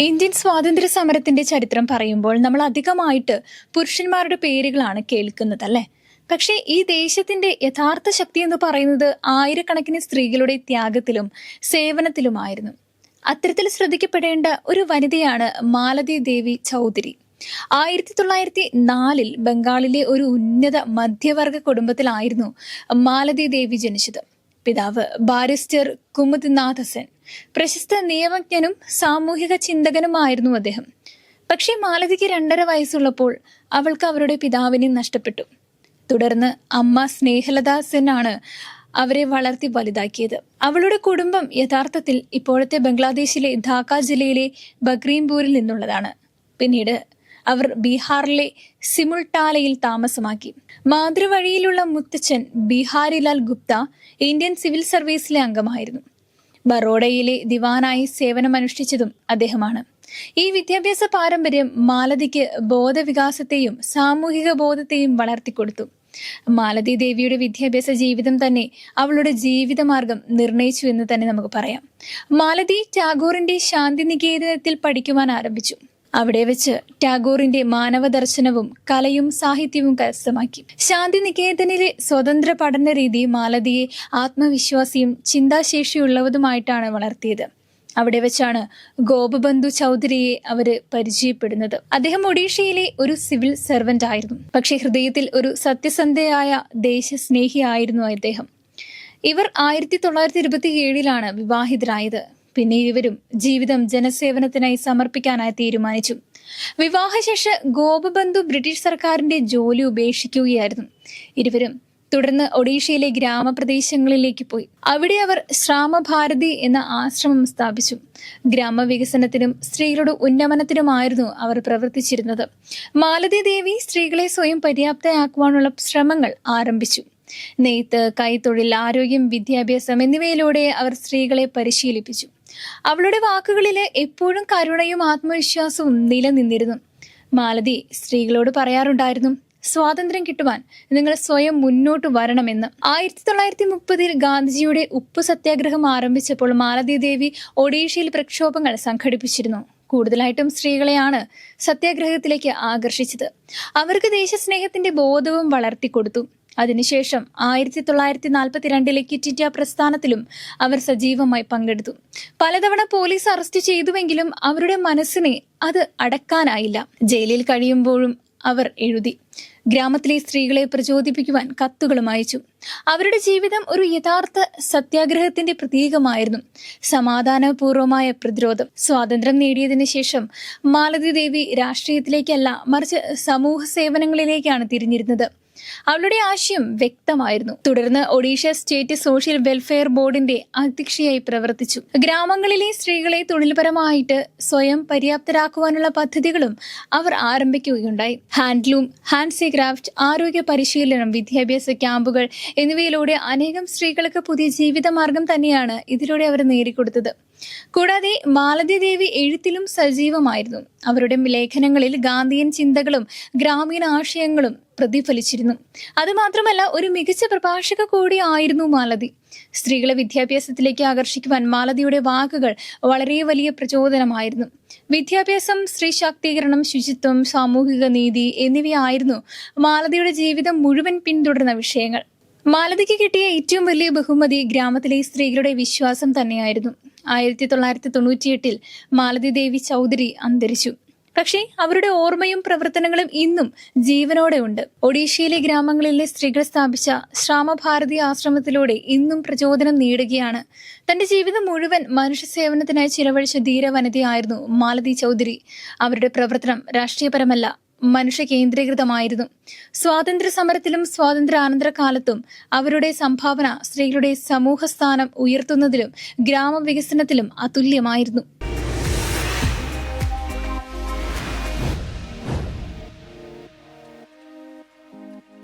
Indian സ്വാതന്ത്ര്യ സമരത്തിന്റെ ചരിത്രം പറയുമ്പോൾ നമ്മൾ അധികമായിട്ട് പുരുഷന്മാരുടെ പേരുകളാണ് കേൾക്കുന്നത് അല്ലേ? പക്ഷേ ഈ ദേശത്തിന്റെ യഥാർത്ഥ ശക്തി എന്ന് പറയുന്നത് ആയിരക്കണക്കിന് സ്ത്രീകളുടെ ത്യാഗത്തിലും സേവനത്തിലുമായിരുന്നു. അത്തരത്തിൽ ശ്രദ്ധിക്കപ്പെടേണ്ട ഒരു വനിതയാണ് മാലതി ദേവി ചൗധരി. ആയിരത്തി തൊള്ളായിരത്തി നാലിൽ ബംഗാളിലെ ഒരു ഉന്നത മധ്യവർഗ കുടുംബത്തിലായിരുന്നു മാലതി ദേവി ജനിച്ചത്. പിതാവ് ബാരിസ്റ്റർ കുമുദ്നാഥ് സെൻ പ്രശസ്ത നിയമജ്ഞനും സാമൂഹിക ചിന്തകനുമായിരുന്നു അദ്ദേഹം. പക്ഷേ മാലതിക്ക് രണ്ടര വയസ്സുള്ളപ്പോൾ അവൾക്ക് അവരുടെ പിതാവിനെ നഷ്ടപ്പെട്ടു. തുടർന്ന് അമ്മ സ്നേഹലത സെന്നാണ് അവരെ വളർത്തി വലുതാക്കിയത്. അവളുടെ കുടുംബം യഥാർത്ഥത്തിൽ ഇപ്പോഴത്തെ ബംഗ്ലാദേശിലെ ധാക്ക ജില്ലയിലെ ബക്രീംപൂരിൽ നിന്നുള്ളതാണ്. പിന്നീട് അവർ ബീഹാറിലെ സിമുൾട്ടാലയിൽ താമസമാക്കി. മാതൃവഴിയിലുള്ള മുത്തച്ഛൻ ബീഹാരിലാൽ ഗുപ്ത ഇന്ത്യൻ സിവിൽ സർവീസിലെ അംഗമായിരുന്നു. ബറോഡയിലെ ദിവാനായി സേവനമനുഷ്ഠിച്ചതും അദ്ദേഹമാണ്. ഈ വിദ്യാഭ്യാസ പാരമ്പര്യം മാലതിക്ക് ബോധവികാസത്തെയും സാമൂഹിക ബോധത്തെയും വളർത്തിക്കൊടുത്തു. മാലതി ദേവിയുടെ വിദ്യാഭ്യാസ ജീവിതം തന്നെ അവളുടെ ജീവിതമാർഗം നിർണയിച്ചു എന്ന് തന്നെ നമുക്ക് പറയാം. മാലതി ടാഗോറിന്റെ ശാന്തിനികേതനത്തിൽ പഠിക്കുവാൻ ആരംഭിച്ചു. അവിടെ വെച്ച് ടാഗോറിന്റെ മാനവ ദർശനവും കലയും സാഹിത്യവും കരസ്ഥമാക്കി. ശാന്തിനികേതനിലെ സ്വതന്ത്ര പഠന രീതി മാലതിയെ ആത്മവിശ്വാസിയും ചിന്താശേഷിയുള്ളവതുമായിട്ടാണ് വളർത്തിയത്. അവിടെ വെച്ചാണ് ഗോപബന്ധു ചൗധരിയെ അവർ പരിചയപ്പെടുന്നത്. അദ്ദേഹം ഒഡീഷയിലെ ഒരു സിവിൽ സെർവന്റ് ആയിരുന്നു. പക്ഷേ ഹൃദയത്തിൽ ഒരു സത്യസന്ധയായ ദേശസ്നേഹിയായിരുന്നു അദ്ദേഹം. ഇവർ ആയിരത്തി തൊള്ളായിരത്തി ഇരുപത്തി ഏഴിലാണ് വിവാഹിതരായത്. പിന്നെ ഇരുവരും ജീവിതം ജനസേവനത്തിനായി സമർപ്പിക്കാനായി തീരുമാനിച്ചു. വിവാഹശേഷ ഗോപബന്ധു ബ്രിട്ടീഷ് സർക്കാരിന്റെ ജോലി ഉപേക്ഷിക്കുകയായിരുന്നു. ഇരുവരും തുടർന്ന് ഒഡീഷയിലെ ഗ്രാമപ്രദേശങ്ങളിലേക്ക് പോയി. അവിടെ അവർ ശ്രാമഭാരതി എന്ന ആശ്രമം സ്ഥാപിച്ചു. ഗ്രാമവികസനത്തിനും സ്ത്രീകളുടെ ഉന്നമനത്തിനുമായിരുന്നു അവർ പ്രവർത്തിച്ചിരുന്നത്. മാലതി ദേവി സ്ത്രീകളെ സ്വയം പര്യാപ്തയാക്കുവാനുള്ള ശ്രമങ്ങൾ ആരംഭിച്ചു. നെയ്ത്ത് കൈത്തൊഴിൽ ആരോഗ്യം വിദ്യാഭ്യാസം എന്നിവയിലൂടെ അവർ സ്ത്രീകളെ പരിശീലിപ്പിച്ചു. അവളുടെ വാക്കുകളിൽ എപ്പോഴും കരുണയും ആത്മവിശ്വാസവും നിലനിന്നിരുന്നു. മാലതി സ്ത്രീകളോട് പറയാറുണ്ടായിരുന്നു സ്വാതന്ത്ര്യം കിട്ടുവാൻ നിങ്ങൾ സ്വയം മുന്നോട്ട് വരണമെന്ന്. ആയിരത്തി തൊള്ളായിരത്തി മുപ്പതിൽ ഗാന്ധിജിയുടെ ഉപ്പ് സത്യാഗ്രഹം ആരംഭിച്ചപ്പോൾ മാലതി ദേവി ഒഡീഷയിൽ പ്രക്ഷോഭങ്ങൾ സംഘടിപ്പിച്ചിരുന്നു. കൂടുതലായിട്ടും സ്ത്രീകളെയാണ് സത്യാഗ്രഹത്തിലേക്ക് ആകർഷിച്ചത്. അവർക്ക് ദേശസ്നേഹത്തിന്റെ ബോധവും വളർത്തിക്കൊടുത്തു. അതിനുശേഷം ആയിരത്തി തൊള്ളായിരത്തി നാൽപ്പത്തിരണ്ടിലെ ക്വിറ്റ് ഇന്ത്യ പ്രസ്ഥാനത്തിലും അവർ സജീവമായി പങ്കെടുത്തു. പലതവണ പോലീസ് അറസ്റ്റ് ചെയ്തുവെങ്കിലും അവരുടെ മനസ്സിനെ അത് അടക്കാനായില്ല. ജയിലിൽ കഴിയുമ്പോഴും അവർ എഴുതി. ഗ്രാമത്തിലെ സ്ത്രീകളെ പ്രചോദിപ്പിക്കുവാൻ കത്തുകളും അയച്ചു. അവരുടെ ജീവിതം ഒരു യഥാർത്ഥ സത്യാഗ്രഹത്തിന്റെ പ്രതീകമായിരുന്നു. സമാധാനപൂർവമായ പ്രതിരോധം. സ്വാതന്ത്ര്യം നേടിയതിനു ശേഷം മാലതി ദേവി രാഷ്ട്രീയത്തിലേക്കല്ല മറിച്ച് സമൂഹ സേവനങ്ങളിലേക്കാണ് തിരിഞ്ഞിരുന്നത്. അവളുടെ ആശയം വ്യക്തമായിരുന്നു. തുടർന്ന് ഒഡീഷ സ്റ്റേറ്റ് സോഷ്യൽ വെൽഫെയർ ബോർഡിന്റെ അധ്യക്ഷയായി പ്രവർത്തിച്ചു. ഗ്രാമങ്ങളിലെ സ്ത്രീകളെ തൊഴിൽപരമായിട്ട് സ്വയം പര്യാപ്തരാക്കുവാനുള്ള പദ്ധതികളും അവർ ആരംഭിക്കുകയുണ്ടായി. ഹാൻഡ്ലൂം ഹാൻഡ്സി ക്രാഫ്റ്റ് ആരോഗ്യ പരിശീലനം വിദ്യാഭ്യാസ ക്യാമ്പുകൾ എന്നിവയിലൂടെ അനേകം സ്ത്രീകൾക്ക് പുതിയ ജീവിതമാർഗം തന്നെയാണ് ഇതിലൂടെ അവർ നേടിക്കൊടുത്തത്. കൂടാതെ മാലതി ദേവി എഴുത്തിലും സജീവമായിരുന്നു. അവരുടെ ലേഖനങ്ങളിൽ ഗാന്ധിയൻ ചിന്തകളും ഗ്രാമീണ ആശയങ്ങളും പ്രതിഫലിച്ചിരുന്നു. അതുമാത്രമല്ല ഒരു മികച്ച പ്രഭാഷക കൂടി ആയിരുന്നു മാലതി. സ്ത്രീകളെ വിദ്യാഭ്യാസത്തിലേക്ക് ആകർഷിക്കുവാൻ മാലതിയുടെ വാക്കുകൾ വളരെ വലിയ പ്രചോദനമായിരുന്നു. വിദ്യാഭ്യാസം സ്ത്രീ ശാക്തീകരണം ശുചിത്വം സാമൂഹിക നീതി എന്നിവയായിരുന്നു മാലതിയുടെ ജീവിതം മുഴുവൻ പിന്തുടർന്ന വിഷയങ്ങൾ. മാലതിക്ക് കിട്ടിയ ഏറ്റവും വലിയ ബഹുമതി ഗ്രാമത്തിലെ സ്ത്രീകളുടെ വിശ്വാസം തന്നെയായിരുന്നു. ആയിരത്തി തൊള്ളായിരത്തി തൊണ്ണൂറ്റിയെട്ടിൽ മാലതി ദേവി ചൗധരി അന്തരിച്ചു. പക്ഷേ അവരുടെ ഓർമ്മയും പ്രവർത്തനങ്ങളും ഇന്നും ജീവനോടെ ഉണ്ട് ഒഡീഷയിലെ ഗ്രാമങ്ങളിലെ സ്ത്രീകൾ സ്ഥാപിച്ച ശ്രാമഭാരതി ആശ്രമത്തിലൂടെ ഇന്നും പ്രചോദനം നേടുകയാണ്. തന്റെ ജീവിതം മുഴുവൻ മനുഷ്യ സേവനത്തിനായി ചിലവഴിച്ച ധീരവനിതയായിരുന്നു മാലതി ചൗധരി. അവരുടെ പ്രവർത്തനം രാഷ്ട്രീയപരമല്ല മനുഷ്യ കേന്ദ്രീകൃതമായിരുന്നു സ്വാതന്ത്ര്യ സമരത്തിലും സ്വാതന്ത്ര്യാനന്തര കാലത്തും അവരുടെ സംഭാവന സ്ത്രീകളുടെ സമൂഹസ്ഥാനം ഉയർത്തുന്നതിലും ഗ്രാമവികസനത്തിലും അതുല്യമായിരുന്നു.